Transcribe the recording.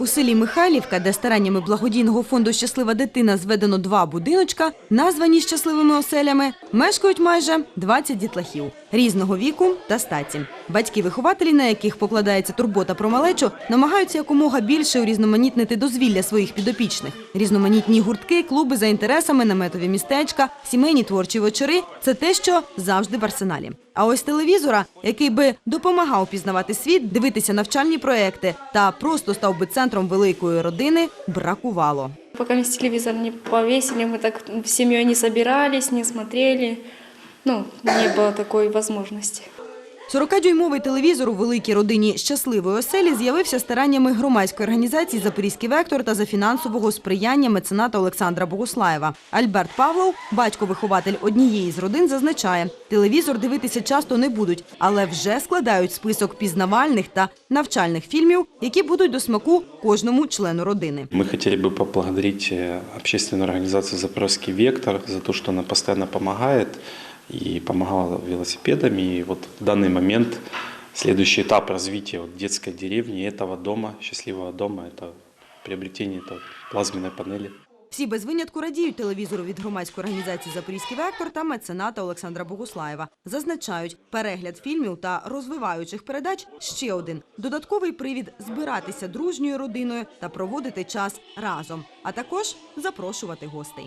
У селі Михайлівка, де стараннями благодійного фонду Щаслива дитина зведено два будиночка, названі щасливими оселями, мешкають майже 20 дітлахів різного віку та статі. Батьки-вихователі, на яких покладається турбота про малечу, намагаються якомога більше урізноманітнити дозвілля своїх підопічних. Різноманітні гуртки, клуби за інтересами, наметові містечка, сімейні творчі вечори це те, що завжди в арсеналі. А ось телевізора, який би допомагав пізнавати світ, дивитися навчальні проекти та просто став би центром великої родини, бракувало. Пока мы телевизор не повесили, мы так с семьей не собирались, не смотрели. Ну, не было такой возможности. 40-дюймовий телевізор у великій родині щасливої оселі з'явився стараннями громадської організації Запорізький вектор та за фінансового сприяння мецената Олександра Богуслаєва. Альберт Павлов, батько-вихователь однієї з родин, зазначає, телевізор дивитися часто не будуть, але вже складають список пізнавальних та навчальних фільмів, які будуть до смаку кожному члену родини. Мы хотели бы поблагодарить э, общественную организацию «Запорожский вектор» за то, что она постоянно помогает и помогала велосипедами. И вот в данный момент следующий этап развития вот детской деревни этого дома, счастливого дома, это приобретение этой плазменной панели. Всі без винятку радіють телевізору від громадської організації Запорізький вектор та мецената Олександра Богуслаєва. Зазначають, перегляд фільмів та розвиваючих передач ще один додатковий привід збиратися дружньою родиною та проводити час разом, а також запрошувати гостей.